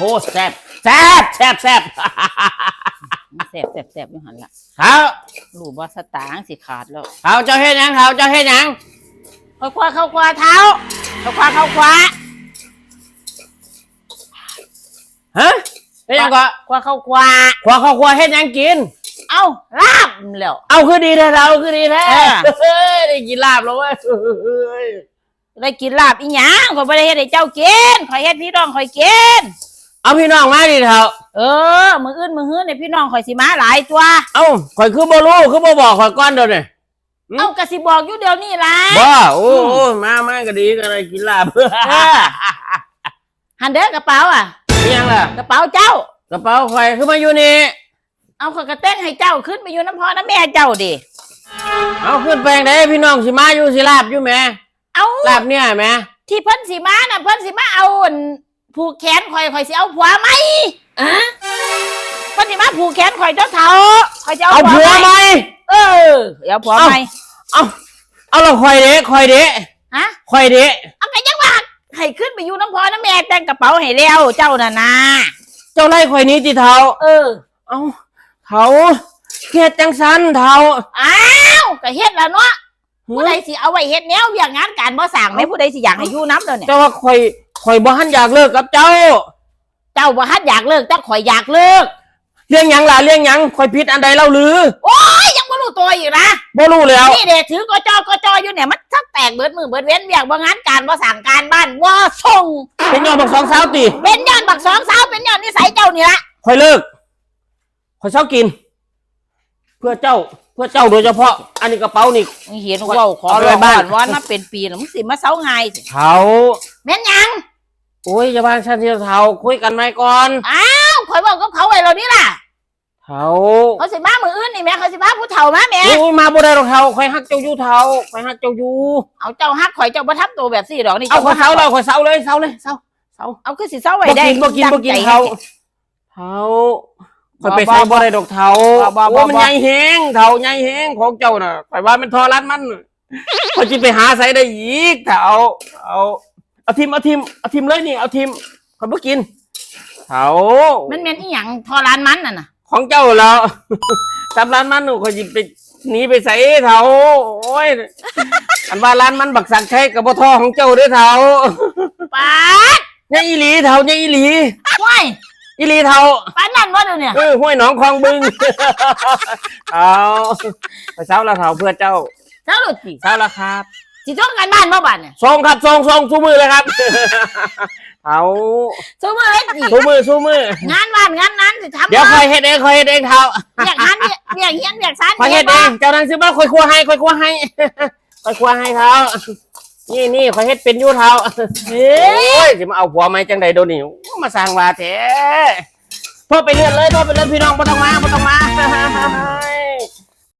โหแซ่บแซ่บแซ่บแซ่บแสบแสบแสบอยู่หันละเท้ารู้ว่าสตางค์สิขาดแล้วเท้าเจ้าเฮ็ดหยังเท้าเจ้าเฮ็ดหยังเข้าขวาเข้าขวาเท้าเข้าขวาเข้าขวาฮะเฮ็ดหยังก็ขวาเข้าขวาขวาขวาขวาเฮ็ดหยังกิน เอ้าลาบแล้วเอาคือดีแท้เราคือดีแท้เออเฮ้ยได้กินลาบแล้วเว้ยเฮ้ยได้กินลาบอีหยังข่อยบ่ได้เฮ็ดให้เจ้ากินข่อยเฮ็ดพี่น้องข่อยกิน เอาพี่น้องมาดิเท้าเออ มื้ออื่นมื้อฮื้อเนี่ยพี่น้องข่อยสิมาหลายตัว เอ้าข่อยคือบ่รู้คือบ่บอกข่อยก่อนเดี๋ยวนี้อืมเอ้าก็สิบอกอยู่เดี๋ยวนี้ล่ะบ่โอ้โอ้มามาก็ดีก็ได้กินลาบเออหันเด้อกระเป๋าอะนี่ยังล่ะกระเป๋าเจ้า กระเป๋าข่อยคือมาอยู่นี่เอาข่อยกระเต้งให้เจ้าขึ้นไปอยู่น้ำพ่อน้ำแม่เจ้าดิเอาขึ้นแปลงได้พี่น้องสิมาอยู่สิลาบอยู่แหม่เอาลาบเนี่ยแหม่ที่เพิ่นสิมาน่ะเพิ่นสิมาเอาอั่น ผูกแขนข่อยข่อยสิเอาผัวไหมอะเพิ่นสิมาผูกแขนข่อยเจ้าเฒ่าข่อยจะเอาเอาผัวไหมเออเอาผัวไหมเอาเอาเราข่อยเด้ข่อยเด้ฮะข่อยเด้เอาไปยังว่าให้ขึ้นไปอยู่น้ำพ่อน้ำแม่แต่งกระเป๋าให้แล้วเจ้าน่ะนะเจ้าไล่ข่อยหนี้ติเท้าเออ เอาเท้าเฮ็ดจังสันเท้าอ้าวก็เฮ็ดแล้วเนาะผู้ใดสิเอาไว้เฮ็ดแนวอย่างงานการบ่สั่งไหมผู้ใดสิอยากให้อยู่น้ำเด้อเนี่ยเจ้าว่าข่อย ข่อยบ่ทันอยากเลิกกับเจ้า เจ้าบ่ฮัดอยากเลิกแต่ข่อยอยากเลิก เรื่องหยังล่ะเรื่องหยังข่อยผิดอันใดเล่าหรือโอ้ยยังบ่รู้ตัวอีกนะบ่รู้แล้ว นี่เด็กถือกจกจอยู่เนี่ยมันชักแตกเบิดมือเบิดเว้นเวียกบ่งานการบ่สั่งการบ้านบ่ส่งเป็นยอดบักสองสาวติเป็นย้อนบักสองสาวเป็นย้อนนิสัยเจ้านี่ละข่อยเลิกข่อยเช้ากิน เพื่อเจ้าเพื่อเจ้าโดยเฉพาะ อันนี้กระเป๋านี่ มึงเห็นเว่าขอเอาร้ไว้องบ้านก่อนว่ามาเป็นปีแล้วมึงสิมาเซาไงายสิเท้าแม่นหยัง โอ้ยอย่าบ้านฉันเที่ยวเท้าคุยกันไหมก่อนเอ้าข่อยบอกกับเขาไว้แล้วนี่ล่ะเท้าเขาสิมามืออื่นนี่แม่เขาสิมาผู้เฒ่ามาแม่โอ้ยมาบ่ได้หรอกเท้าข่อยฮักเจ้าอยู่เท้าข่อยฮักเจ้าอยู่เอาเจ้าฮักข่อยเจ้าบ่ทำตัวแบบสี่ดอกนี่เอาเจ้าข่อยเท้าบ่เราข่อยเสาเลยเสาเลยเสาเสาเอาคือสิเซาไว้บ่ได้กินบ่กินบ่กินตั้งใจเท้าให้เท้าข่อยไปใส่บ่ได้ดอกเท้าบ่บ่บ่โอ้ยมันบ่ใหญ่แฮงเท้าใหญ่แฮงของเจ้าน่ะข่อยว่ามันทอรัดมันข่อยสิไปหาใส่ได้อีกเท้าเอา เอาทิมเอาทิมเอาทิมเลยนี่เอาทิมข่อยบ่กินเท้ามันแม่นอีหยังทอร้านมันน่ะน่ะของเจ้าแล้วตามร้านมันหนูคอยจิไปหนีไปใส่เถาโอ้ยอันว่าร้านมันบักสักใช้กับบ่ทอของเจ้าเด้วยเถาป้าดเนี่ยอีหลีเถาเนี่ยอีหลีห้วยอีหลีเถาป้าดนั่นบ่เดี๋ยวเนี่ยเออห้วยหนองคลองบึงเอาไปเช้าละเถาเพื่อเจ้าเจ้าหลุดสิ เช้าละครับ สิท่องกันบ้านบ่บัดเนี่ยส่งครับส่งส่งสู้มือเลยครับเถาสู้มือเฮ็ดสิสู้มือสู้มือ งานบ้านงานนั้นสิทำเดี๋ยวคอยเฮ็ดเองคอยเฮ็ดเองเถาเรียกงานเรียกเรียกเฮียนเรียกซานคอยเฮ็ดเองเจ้านางซื้อมาคอยครัวให้คอยครัวให้คอยครัวให้เถานี่นี่คอยเฮ็ดเป็นอยู่เถาเฮ้ยโอ้ยสิมาเอาผัวไหมจังใดโดนนี่มาสร้างว่าแท้โทษไปเรื่อยเลยโทษไปเรื่อยพี่น้องบ่ต้องมาบ่ต้องมา